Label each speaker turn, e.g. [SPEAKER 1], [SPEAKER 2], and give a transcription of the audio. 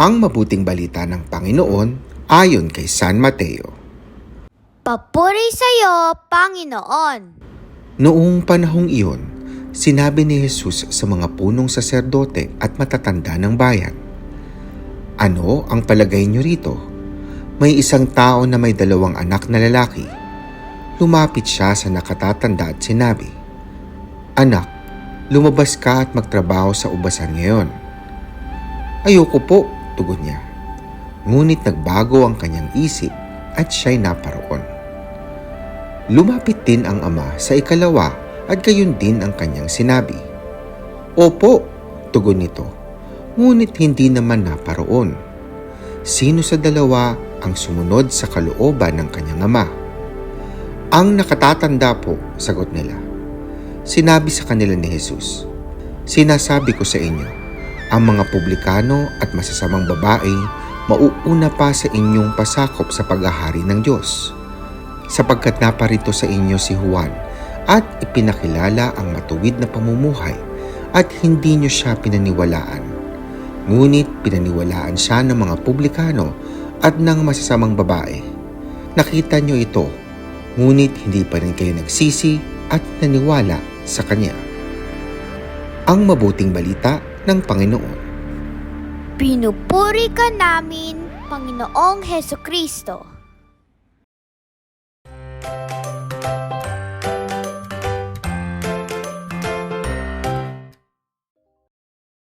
[SPEAKER 1] Ang mabuting balita ng Panginoon ayon kay San Mateo.
[SPEAKER 2] Papuri sa iyo, Panginoon.
[SPEAKER 1] Noong panahong iyon, sinabi ni Jesus sa mga punong saserdote at matatanda ng bayan, Ano ang palagay niyo rito? May isang tao na may dalawang anak na lalaki. Lumapit siya sa nakatatanda at sinabi, Anak, lumabas ka at magtrabaho sa ubasan ngayon. Ayoko po, tugon niya. Ngunit nagbago ang kanyang isip at siya'y naparoon. Lumapit din ang ama sa ikalawa at gayon din ang kanyang sinabi. Opo, tugon nito, ngunit hindi naman naparoon. Sino sa dalawa ang sumunod sa kalooban ng kanyang ama? Ang nakatatanda po, sagot nila. Sinabi sa kanila ni Jesus, Sinasabi ko sa inyo, ang mga publikano at masasamang babae mauuna pa sa inyong pasakop sa paghahari ng Diyos. Sapagkat naparito sa inyo si Juan at ipinakilala ang matuwid na pamumuhay at hindi niyo siya pinaniwalaan. Ngunit pinaniwalaan siya ng mga publikano at ng masasamang babae. Nakita niyo ito, ngunit hindi pa rin kayo nagsisi at naniwala sa Kanya. Ang mabuting balita ng Panginoon.
[SPEAKER 2] Pinupuri ka namin, Panginoong Heso Kristo.